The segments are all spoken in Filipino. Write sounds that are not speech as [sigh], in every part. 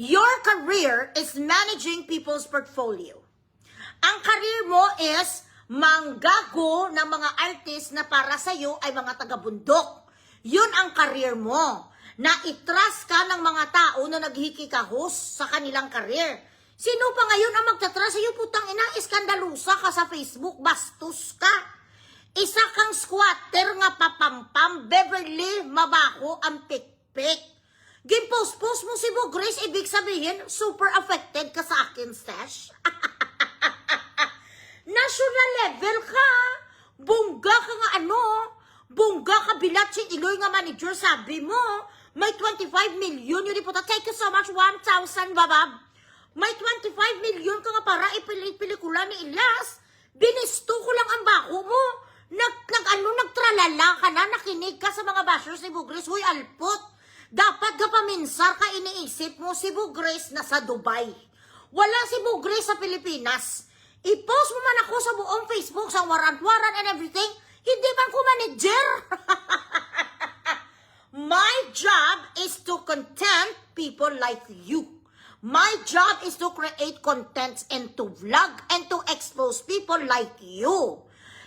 Your career is managing people's portfolio. Ang career mo is manggago ng mga artist na para sa'yo ay mga taga-bundok. Yun ang career mo. Na itras ka ng mga tao na naghikikahos sa kanilang career. Sino pa ngayon ang magtatras sa'yo? Putang ina, iskandalusa ka sa Facebook, bastos ka. Isa kang squatter nga papampam, Beverly, mabaho ang pikpik. Gimpost-post mo si Bo Grace, ibig sabihin, super affected ka sa akin, Stash. [laughs] National level ka. Bungga ka nga ano. Bungga ka bilat si Iloy nga manager, sabi mo. May 25 million yun iputa. Thank you so much, 1,000 babab. May 25 million ka nga para ipili-pelikula ni Ilas. Binisto ko lang ang bako mo. Nag, nag ano, nagtralala ka na, nakinig ka sa mga bashers ni Bugres. Huy, alpot. Dapat ka paminsar ka iniisip mo si Bugres na sa Dubai. Wala si Bugres sa Pilipinas. I-post mo man ako sa buong Facebook, sa warrant-warrant and everything. Hindi man ko manager. [laughs] My job is to content people like you. My job is to create contents and to vlog and to expose people like you.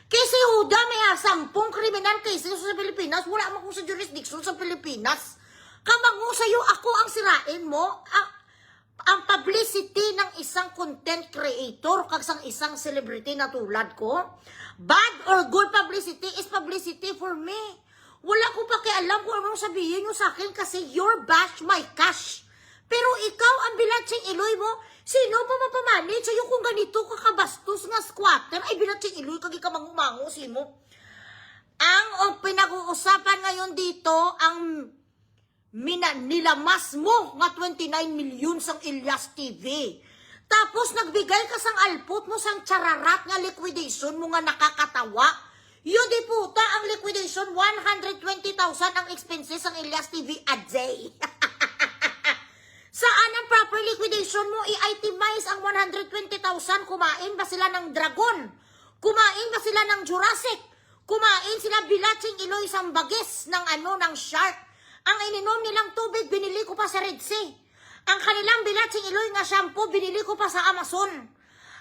Kasi Huda, may sampung kriminal cases sa Pilipinas. Wala mo sa jurisdiction sa Pilipinas. Kamango sa'yo, ako ang sirain mo. Ah, ang publicity ng isang content creator kag sang isang celebrity na tulad ko, bad or good publicity is publicity for me. Wala ko pa alam kung anong sabihin nyo sa akin kasi your bash my cash. Pero ikaw ang bilatsing iloy mo, sino pa mapamanage sa'yo kung ganito ka kabastos nga squatter ay bilatsing iloy kag ikamangumango si mo. Ang o pinag-uusapan ngayon dito, ang mina, nilamas mo nga 29 million sang Ilyas TV. Tapos nagbigay ka sang alpot mo sang chararat nga liquidation mo nga nakakatawa. Yun di puta ang liquidation 120,000 ang expenses sang Ilyas TV a day. [laughs] Saan ang proper liquidation mo? I-itemize ang 120,000. Kumain ba sila ng dragon? Kumain ba sila ng Jurassic? Kumain sila bilatsing iloy sambagis ng ano, ng shark. Ang ininom nilang tubig, binili ko pa sa Red Sea. Ang kanilang bilatsing iloy nga shampoo, binili ko pa sa Amazon.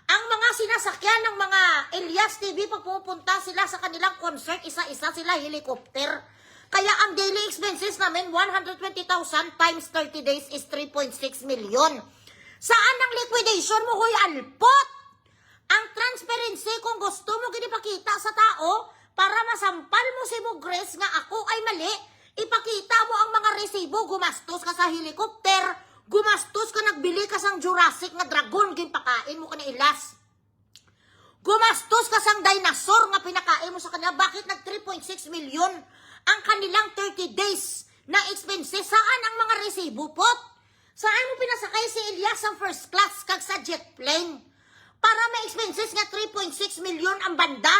Ang mga sinasakyan ng mga Elias TV, pag pumupunta sila sa kanilang concert, isa-isa sila helicopter. Kaya ang daily expenses namin, 120,000 times 30 days is 3.6 million. Saan ang liquidation mo, huy alpot? Ang transparency, kung gusto mo ginipakita sa tao, para masampal mo si Mugres nga ako ay mali, ipakita mo ang mga resibo, gumastos ka sa helicopter, gumastos ka, nagbili ka sang Jurassic nga dragon, ginpakain mo ka na ilas. Gumastos ka sang dinosaur nga pinakain mo sa kanila. Bakit nag 3.6 million ang kanilang 30 days na expenses? Saan ang mga resibo pot? Saan mo pinasakay si Elias ang first class kag sa jet plane? Para may expenses nga 3.6 million ang banda?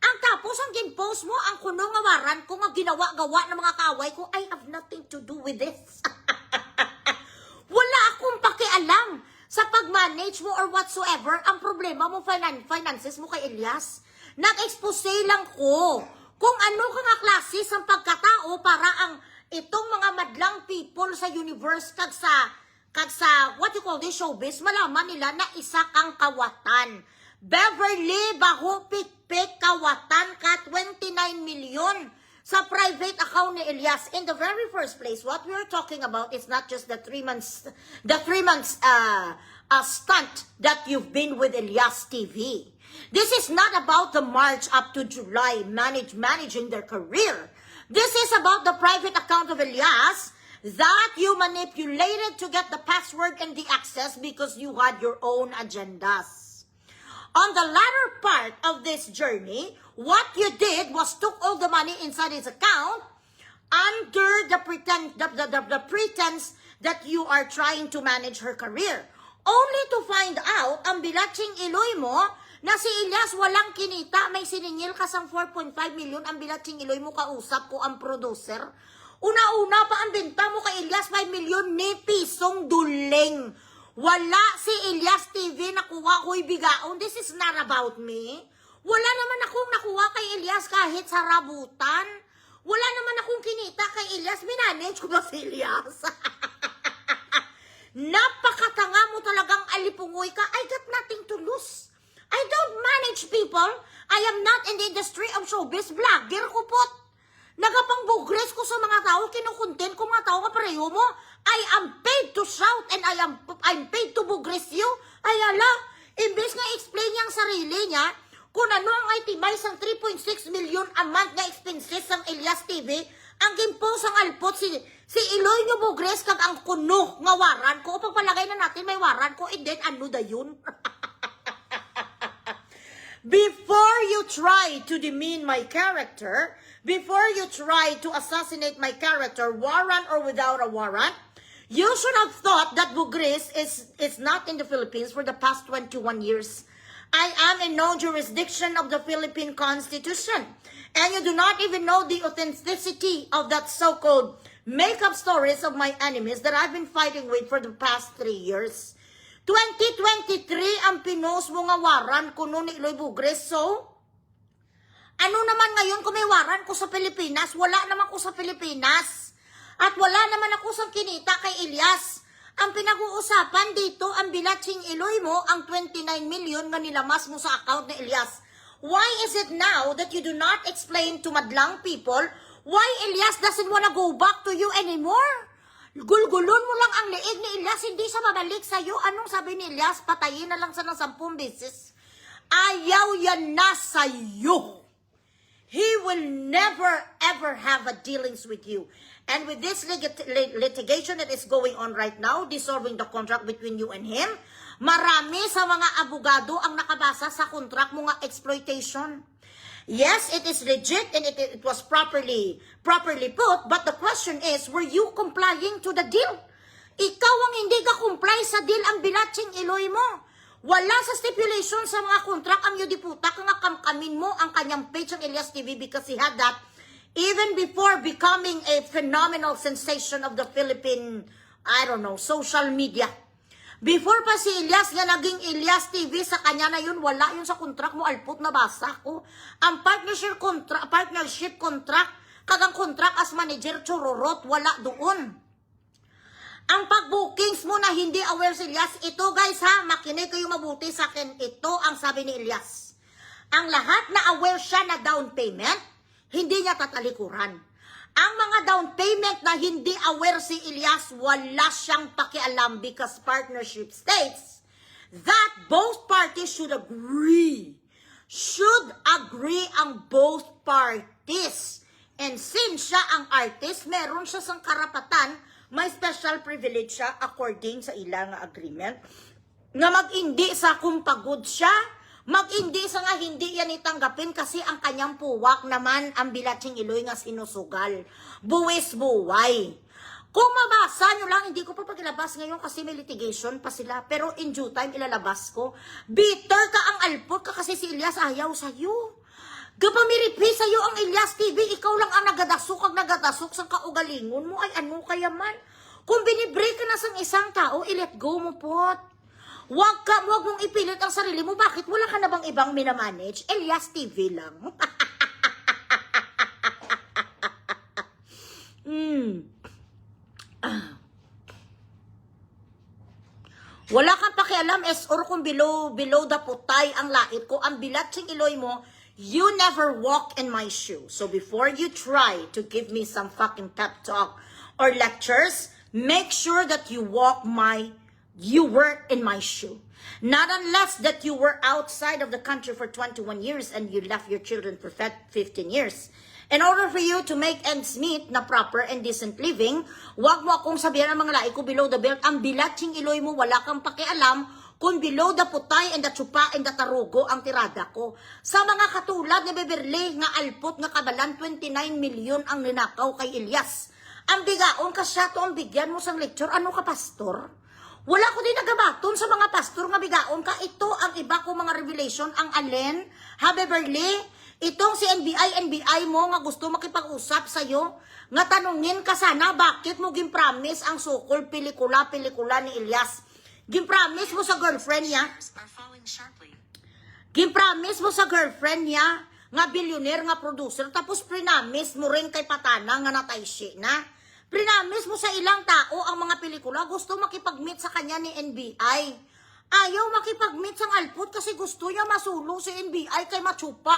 Ang tapos ang ginpost mo, ang kuno nga waran ko nga ginawa-gawa ng mga kaway ko, I have nothing to do with this. [laughs] Wala akong pakialam sa pag-manage mo or whatsoever. Ang problema mo, finan- finances mo kay Elias. Nag-expose lang ko kung ano ka nga klase sa pagkatao para ang itong mga madlang people sa universe kag sa kag sa what you call this showbiz malaman nila na isa kang kawatan. Beverly Baho Pikpik kawatan ka 29 million sa private account ni Elias. In the very first place, what we are talking about is not just the three months, the three months uh, uh, stunt that you've been with Elias TV. This is not about the March up to July manage managing their career. This is about the private account of Elias that you manipulated to get the password and the access because you had your own agendas. On the latter part of this journey, what you did was took all the money inside his account under the pretend the, the, the, the pretense that you are trying to manage her career. Only to find out, ang bilatsing iloy mo, na si Elias walang kinita, may siningil ka sang 4.5 million, ang bilatsing iloy mo kausap ko ang producer. Una-una pa ang benta mo kay Elias 5 million ni pisong duling. Wala si Elias TV nakuha ko'y bigaon. This is not about me. Wala naman akong nakuha kay Elias kahit sa rabutan. Wala naman akong kinita kay Elias. Minanage ko ba si Elias? [laughs] Napakatanga mo talagang alipungoy ka. I got nothing to lose. I don't manage people. I am not in the industry of showbiz. Vlogger ko pot. Nagapang bugres ko sa mga tao, kinukuntin ko mga tao kapareho mo. I am paid to shout and I am I'm paid to bugres you. Ay ala, imbes nga explain niya ang sarili niya, kung ano ang itimize ang 3.6 million a month na expenses ng Elias TV, ang gimpos ang alpot si si Iloy nyo bugres kag ang kuno nga waran ko. Pagpalagay na natin may waran ko, and then ano da yun? [laughs] Before you try to demean my character, before you try to assassinate my character, warrant or without a warrant, you should have thought that Bugris is, is not in the Philippines for the past 21 years. I am in no jurisdiction of the Philippine Constitution. And you do not even know the authenticity of that so-called make-up stories of my enemies that I've been fighting with for the past three years. 2023 ang pinost mo nga waran kuno ni Iloy Bugres. So, ano naman ngayon kung may waran ko sa Pilipinas? Wala naman ko sa Pilipinas. At wala naman ako sa kinita kay Elias. Ang pinag-uusapan dito, ang bilatsing Iloy mo, ang 29 million nga nilamas mo sa account ni Elias. Why is it now that you do not explain to madlang people why Elias doesn't wanna go back to you anymore? Gulgulon mo lang ang leeg ni Elias, hindi siya babalik sa'yo. Anong sabi ni Elias? Patayin na lang sa ng sampung beses. Ayaw yan na sa'yo. He will never ever have a dealings with you. And with this lit- lit- litigation that is going on right now, dissolving the contract between you and him, marami sa mga abogado ang nakabasa sa contract mo nga exploitation. Yes, it is legit and it, it was properly properly put, but the question is, were you complying to the deal? Ikaw ang hindi ka comply sa deal ang bilatsing iloy mo. Wala sa stipulation sa mga kontrak ang yudiputa nga kamkamin mo ang kanyang page ng Elias TV because he had that even before becoming a phenomenal sensation of the Philippine, I don't know, social media. Before pa si Elias nga naging Elias TV, sa kanya na yun, wala yun sa kontrak mo, alput na basa ko. Ang partnership contract, partnership contract, kagang contract as manager, chororot, wala doon. Ang pag-bookings mo na hindi aware si Elias, ito guys ha, makinig kayo mabuti sa akin, ito ang sabi ni Elias. Ang lahat na aware siya na down payment, hindi niya tatalikuran. Ang mga down payment na hindi aware si Elias, wala siyang pakialam because partnership states that both parties should agree. Should agree ang both parties. And since siya ang artist, meron siya sang karapatan, may special privilege siya according sa ilang agreement nga mag-indi sa kung pagod siya, mag-indi sa nga hindi yan itanggapin kasi ang kanyang puwak naman ang bilatsing iloy nga sinusugal. Buwis buway. Kung mabasa nyo lang, hindi ko pa pagilabas ngayon kasi may litigation pa sila. Pero in due time, ilalabas ko. Bitter ka ang alpot ka kasi si Elias ayaw sa'yo. Gapamiripi sa'yo ang Elias TV, ikaw lang ang nagadasok ang nagadasok sa kaugalingon mo. Ay ano kaya man? Kung binibreak ka na sa isang tao, i-let go mo pot. Huwag ka, huwag mong ipilit ang sarili mo. Bakit? Wala ka na bang ibang minamanage? Elias TV lang. [laughs] mm. Wala kang pakialam es or kung below below the putay ang lait ko, ang bilatsing iloy mo, you never walk in my shoe. So before you try to give me some fucking pep talk or lectures, make sure that you walk my you were in my shoe. Not unless that you were outside of the country for 21 years and you left your children for fe- 15 years. In order for you to make ends meet na proper and decent living, wag mo akong sabihan ng mga lai ko below the belt. Ang bilatsing iloy mo, wala kang pakialam kung below the putay and the tsupa and the tarugo ang tirada ko. Sa mga katulad ni Beverly nga alpot nga kabalan 29 milyon ang ninakaw kay Elias. Ang bigaon ka siya to ang bigyan mo sang lecture. Ano ka, pastor? Wala ko din nagabaton sa mga pastor nga bigaon ka. Ito ang iba ko mga revelation. Ang Allen, ha Beverly, itong si NBI, NBI mo nga gusto makipag-usap sa'yo, nga tanungin ka sana bakit mo gimpromise ang sukol pelikula-pelikula ni Elias. Gimpromise mo sa girlfriend niya. Gimpromise mo sa girlfriend niya, nga billionaire nga producer, tapos prinamis mo rin kay Patana nga natay siya na. Prinamis mo sa ilang tao ang mga pelikula, gusto makipag-meet sa kanya ni NBI. Ayaw makipag-meet sa Alput kasi gusto niya masulong si NBI kay Machupa.